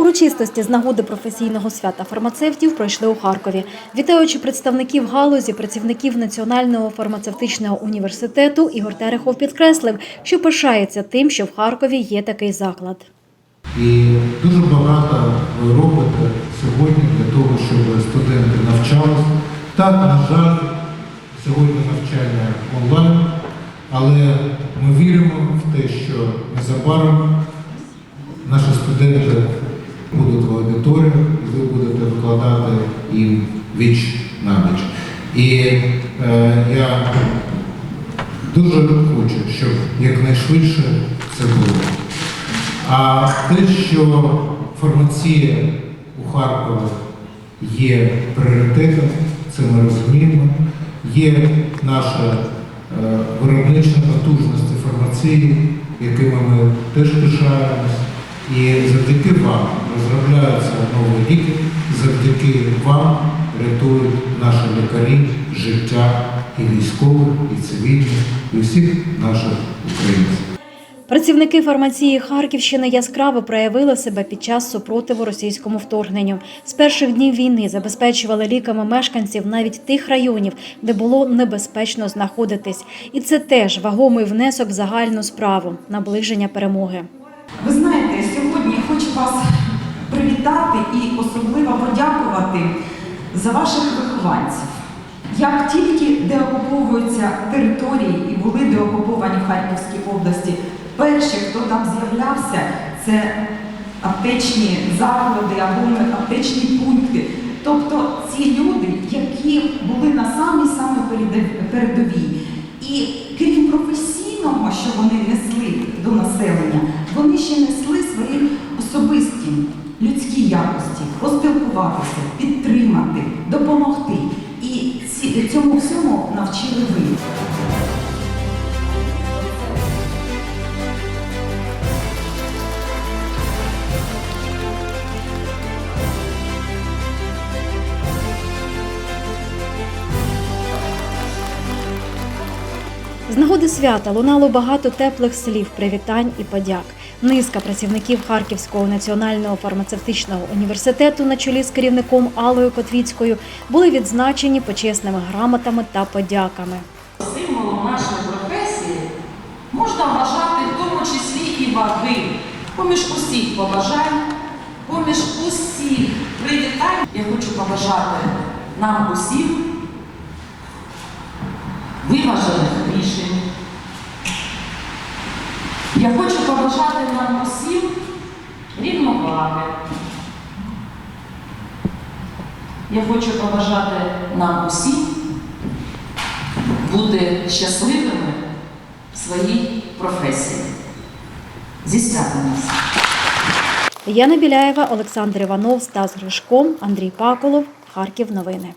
Урочистості з нагоди професійного свята фармацевтів пройшли у Харкові. Вітаючи представників галузі, працівників Національного фармацевтичного університету, Ігор Терехов підкреслив, що пишається тим, що в Харкові є такий заклад. І дуже багато ви робите сьогодні для того, щоб студенти навчались. Так, на жаль, сьогодні навчання онлайн, але ми віримо в те, що незабаром наші студенти будуть в аудиторії, і ви будете викладати їм віч на віч. І е, я дуже хочу, щоб якнайшвидше це було. А те, що фармація у Харкові є пріоритетом, це ми розуміємо. Є наша е, виробнича потужності фармації, якими ми теж пишаємось. І завдяки вам розробляються нові ліки, завдяки вам рятують наші лікарі життя і військових, і цивільних, і всіх наших українців. Працівники фармації Харківщини яскраво проявили себе під час супротиву російському вторгненню. З перших днів війни забезпечували ліками мешканців навіть тих районів, де було небезпечно знаходитись. І це теж вагомий внесок в загальну справу наближення перемоги. Ви знаєте, сьогодні я хочу вас привітати і особливо подякувати за ваших вихованців. Як тільки деокуповуються території і були деокуповані в Харківській області, перші, хто там з'являвся, це аптечні заклади або аптечні пункти. Тобто ці люди, які були на самій-самій передовій. І крім професійного, що вони несли до населення, вони ще несли особисті людські якості, поспілкуватися, підтримати, допомогти. І цьому всьому навчили ви. З нагоди свята лунало багато теплих слів, привітань і подяк. Низка працівників Харківського національного фармацевтичного університету на чолі з керівником Аллою Котвіцькою були відзначені почесними грамотами та подяками. Символом нашої професії можна вважати в тому числі і ваги. Поміж усіх побажань, поміж усіх привітань я хочу побажати нам усім виважених рішень. Я хочу побажати нам усім рівноваги. Я хочу побажати нам усім бути щасливими в своїй професії. Зі нас! Яна Біляєва, Олександр Іванов, Стас Гришко, Андрій Паколов. Харків. Новини.